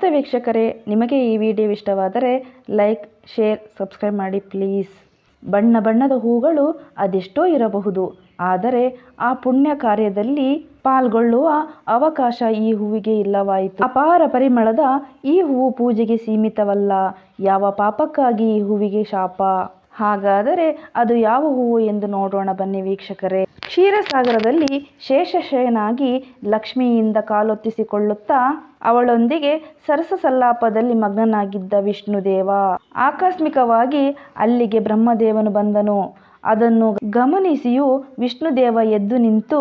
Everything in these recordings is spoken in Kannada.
ನಮಸ್ತೆ ವೀಕ್ಷಕರೇ. ನಿಮಗೆ ಈ ವಿಡಿಯೋ ಇಷ್ಟವಾದರೆ ಲೈಕ್ ಶೇರ್ ಸಬ್ಸ್ಕ್ರೈಬ್ ಮಾಡಿ ಪ್ಲೀಸ್ ಬಣ್ಣ ಬಣ್ಣದ ಹೂಗಳು ಅದೆಷ್ಟೋ ಇರಬಹುದು. ಆದರೆ ಆ ಪುಣ್ಯ ಕಾರ್ಯದಲ್ಲಿ ಪಾಲ್ಗೊಳ್ಳುವ ಅವಕಾಶ ಈ ಹೂವಿಗೆ ಇಲ್ಲವಾಯಿತು. ಅಪಾರ ಪರಿಮಳದ ಈ ಹೂವು ಪೂಜೆಗೆ ಸೀಮಿತವಲ್ಲ. ಯಾವ ಪಾಪಕ್ಕಾಗಿ ಈ ಹೂವಿಗೆ ಶಾಪ? ಹಾಗಾದರೆ ಅದು ಯಾವ ಹೂವು ಎಂದು ನೋಡೋಣ ಬನ್ನಿ ವೀಕ್ಷಕರೇ. ಕ್ಷೀರಸಾಗರದಲ್ಲಿ ಶೇಷಶಯನಾಗಿ ಲಕ್ಷ್ಮಿಯಿಂದ ಕಾಲೊತ್ತಿಸಿಕೊಳ್ಳುತ್ತಾ ಅವಳೊಂದಿಗೆ ಸರಸ ಸಲ್ಲಾಪದಲ್ಲಿ ಮಗ್ನನಾಗಿದ್ದ ವಿಷ್ಣುದೇವ. ಆಕಸ್ಮಿಕವಾಗಿ ಅಲ್ಲಿಗೆ ಬ್ರಹ್ಮದೇವನು ಬಂದನು. ಅದನ್ನು ಗಮನಿಸಿಯೂ ವಿಷ್ಣುದೇವ ಎದ್ದು ನಿಂತು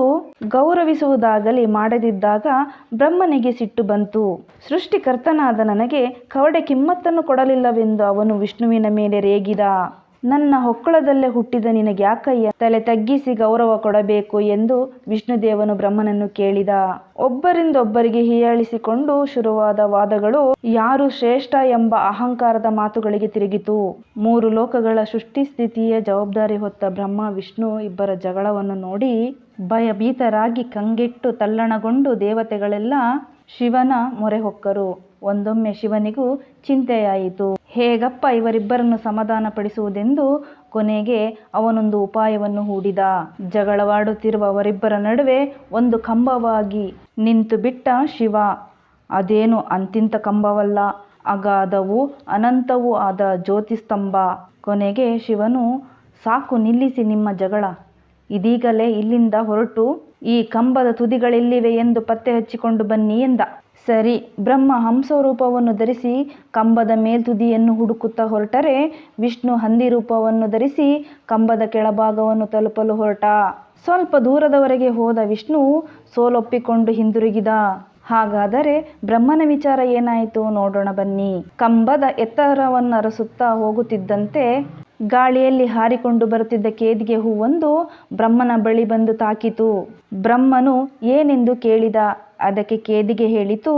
ಗೌರವಿಸುವುದಾಗಲಿ ಮಾಡದಿದ್ದಾಗ ಬ್ರಹ್ಮನಿಗೆ ಸಿಟ್ಟು ಬಂತು. ಸೃಷ್ಟಿಕರ್ತನಾದ ನನಗೆ ಕವಡೆ ಕಿಮ್ಮತ್ತನ್ನು ಕೊಡಲಿಲ್ಲವೆಂದು ಅವನು ವಿಷ್ಣುವಿನ ಮೇಲೆ ರೇಗಿದ. ನನ್ನ ಹೊಕ್ಕಳದಲ್ಲೇ ಹುಟ್ಟಿದ ನಿನಗೆ ಯಾಕಯ್ಯ? ತಲೆ ತಗ್ಗಿಸಿ ಗೌರವ ಕೊಡಬೇಕು ಎಂದು ವಿಷ್ಣುದೇವನು ಬ್ರಹ್ಮನನ್ನು ಕೇಳಿದ. ಒಬ್ಬರಿಂದೊಬ್ಬರಿಗೆ ಹೀಯಾಳಿಸಿಕೊಂಡು ಶುರುವಾದ ವಾದಗಳು ಯಾರು ಶ್ರೇಷ್ಠ ಎಂಬ ಅಹಂಕಾರದ ಮಾತುಗಳಿಗೆ ತಿರುಗಿತು. ಮೂರು ಲೋಕಗಳ ಸೃಷ್ಟಿ ಸ್ಥಿತಿಯ ಜವಾಬ್ದಾರಿ ಹೊತ್ತ ಬ್ರಹ್ಮ, ವಿಷ್ಣು ಇಬ್ಬರ ಜಗಳವನ್ನು ನೋಡಿ ಭಯಭೀತರಾಗಿ ಕಂಗೆಟ್ಟು ತಲ್ಲಣಗೊಂಡು ದೇವತೆಗಳೆಲ್ಲ ಶಿವನ ಮೊರೆ ಹೊಕ್ಕರು. ಒಂದೊಮ್ಮೆ ಶಿವನಿಗೂ ಚಿಂತೆಯಾಯಿತು. ಹೇಗಪ್ಪ ಇವರಿಬ್ಬರನ್ನು ಸಮಾಧಾನಪಡಿಸುವುದೆಂದು ಕೊನೆಗೆ ಅವನೊಂದು ಉಪಾಯವನ್ನು ಹೂಡಿದ. ಜಗಳವಾಡುತ್ತಿರುವ ಅವರಿಬ್ಬರ ನಡುವೆ ಒಂದು ಕಂಬವಾಗಿ ನಿಂತು ಬಿಟ್ಟ ಶಿವ. ಅದೇನು ಅಂತಿಂತ ಕಂಬವಲ್ಲ, ಅಗಾಧವೂ ಅನಂತವೂ ಆದ ಜ್ಯೋತಿಸ್ತಂಭ. ಕೊನೆಗೆ ಶಿವನು, ಸಾಕು ನಿಲ್ಲಿಸಿ ನಿಮ್ಮ ಜಗಳ. ಇದೀಗಲೇ ಇಲ್ಲಿಂದ ಹೊರಟು, ಈ ಕಂಬದ ತುದಿಗಳೆಲ್ಲಿವೆ ಎಂದು ಪತ್ತೆ ಹಚ್ಚಿಕೊಂಡು ಬನ್ನಿ ಎಂದ. ಸರಿ. ಬ್ರಹ್ಮ ಹಂಸರೂಪವನ್ನು ಧರಿಸಿ ಕಂಬದ ಮೇಲ್ತುದಿಯನ್ನು ಹುಡುಕುತ್ತಾ ಹೊರಟರೆ, ವಿಷ್ಣು ಹಂದಿ ರೂಪವನ್ನು ಧರಿಸಿ ಕಂಬದ ಕೆಳಭಾಗವನ್ನು ತಲುಪಲು ಹೊರಟ. ಸ್ವಲ್ಪ ದೂರದವರೆಗೆ ಹೋದ ವಿಷ್ಣು ಸೋಲೊಪ್ಪಿಕೊಂಡು ಹಿಂದಿರುಗಿದ. ಹಾಗಾದರೆ ಬ್ರಹ್ಮನ ವಿಚಾರ ಏನಾಯಿತು ನೋಡೋಣ ಬನ್ನಿ. ಕಂಬದ ಎತ್ತರವನ್ನು ಅರಸುತ್ತಾ ಹೋಗುತ್ತಿದ್ದಂತೆ ಗಾಳಿಯಲ್ಲಿ ಹಾರಿಕೊಂಡು ಬರುತ್ತಿದ್ದ ಕೇದಿಗೆ ಹೂವೊಂದು ಬ್ರಹ್ಮನ ಬಳಿ ಬಂದು ತಾಕಿತು. ಬ್ರಹ್ಮನು ಏನೆಂದು ಕೇಳಿದ? ಅದಕ್ಕೆ ಕೇದಿಗೆ ಹೇಳಿತು,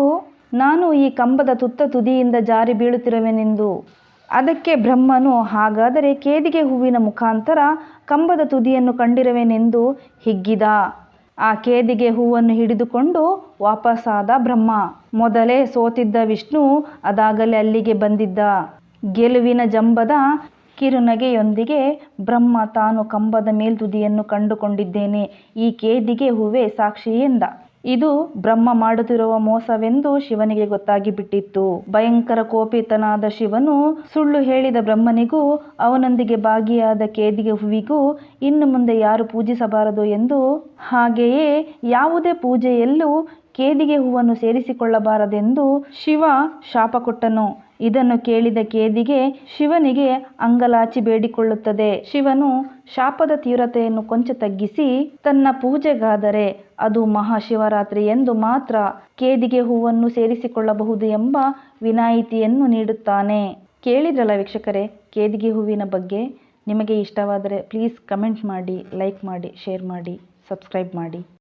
ನಾನು ಈ ಕಂಬದ ತುತ್ತ ತುದಿಯಿಂದ ಜಾರಿ ಬೀಳುತ್ತಿರುವೆನೆಂದು. ಅದಕ್ಕೆ ಬ್ರಹ್ಮನು, ಹಾಗಾದರೆ ಕೇದಿಗೆ ಹೂವಿನ ಮುಖಾಂತರ ಕಂಬದ ತುದಿಯನ್ನು ಕಂಡಿರುವೆನೆಂದು ಹಿಗ್ಗಿದ. ಆ ಕೇದಿಗೆ ಹೂವನ್ನು ಹಿಡಿದುಕೊಂಡು ವಾಪಸ್ಸಾದ ಬ್ರಹ್ಮ. ಮೊದಲೇ ಸೋತಿದ್ದ ವಿಷ್ಣು ಅದಾಗಲೇ ಅಲ್ಲಿಗೆ ಬಂದಿದ್ದ. ಗೆಲುವಿನ ಜಂಬದ ಕಿರುನಗೆಯೊಂದಿಗೆ ಬ್ರಹ್ಮ ತಾನು ಕಂಬದ ಮೇಲ್ತುದಿಯನ್ನು ಕಂಡುಕೊಂಡಿದ್ದೇನೆ. ಈ ಕೇದಿಗೆ ಹೂವೆ ಸಾಕ್ಷಿ ಎಂದ. ಇದು ಬ್ರಹ್ಮ ಮಾಡುತ್ತಿರುವ ಮೋಸವೆಂದು ಶಿವನಿಗೆ ಗೊತ್ತಾಗಿ ಬಿಟ್ಟಿತ್ತು ಭಯಂಕರ ಕೋಪಿತನಾದ ಶಿವನು ಸುಳ್ಳು ಹೇಳಿದ ಬ್ರಹ್ಮನಿಗೂ, ಅವನೊಂದಿಗೆ ಭಾಗಿಯಾದ ಕೇದಿಗೆ ಹೂವಿಗೂ ಇನ್ನು ಮುಂದೆ ಯಾರು ಪೂಜಿಸಬಾರದು ಎಂದು, ಹಾಗೆಯೇ ಯಾವುದೇ ಪೂಜೆಯಲ್ಲೂ ಕೇದಿಗೆ ಹೂವನ್ನು ಸೇರಿಸಿಕೊಳ್ಳಬಾರದೆಂದು ಶಿವ ಶಾಪ ಕೊಟ್ಟನು ಇದನ್ನು ಕೇಳಿದ ಕೇದಿಗೆ ಶಿವನಿಗೆ ಅಂಗಲಾಚಿ ಬೇಡಿಕೊಳ್ಳುತ್ತದೆ. ಶಿವನು ಶಾಪದ ತೀವ್ರತೆಯನ್ನು ಕೊಂಚ ತಗ್ಗಿಸಿ, ತನ್ನ ಪೂಜೆಗಾದರೆ ಅದು ಮಹಾಶಿವರಾತ್ರಿ ಎಂದು ಮಾತ್ರ ಕೇದಿಗೆ ಹೂವನ್ನು ಸೇರಿಸಿಕೊಳ್ಳಬಹುದು ಎಂಬ ವಿನಾಯಿತಿಯನ್ನು ನೀಡುತ್ತಾನೆ. ಕೇಳಿದ್ರಲ್ಲ ವೀಕ್ಷಕರೇ, ಕೇದಿಗೆ ಹೂವಿನ ಬಗ್ಗೆ? ನಿಮಗೆ ಇಷ್ಟವಾದರೆ ಪ್ಲೀಸ್ ಕಮೆಂಟ್ ಮಾಡಿ, ಲೈಕ್ ಮಾಡಿ, ಶೇರ್ ಮಾಡಿ, ಸಬ್ಸ್ಕ್ರೈಬ್ ಮಾಡಿ.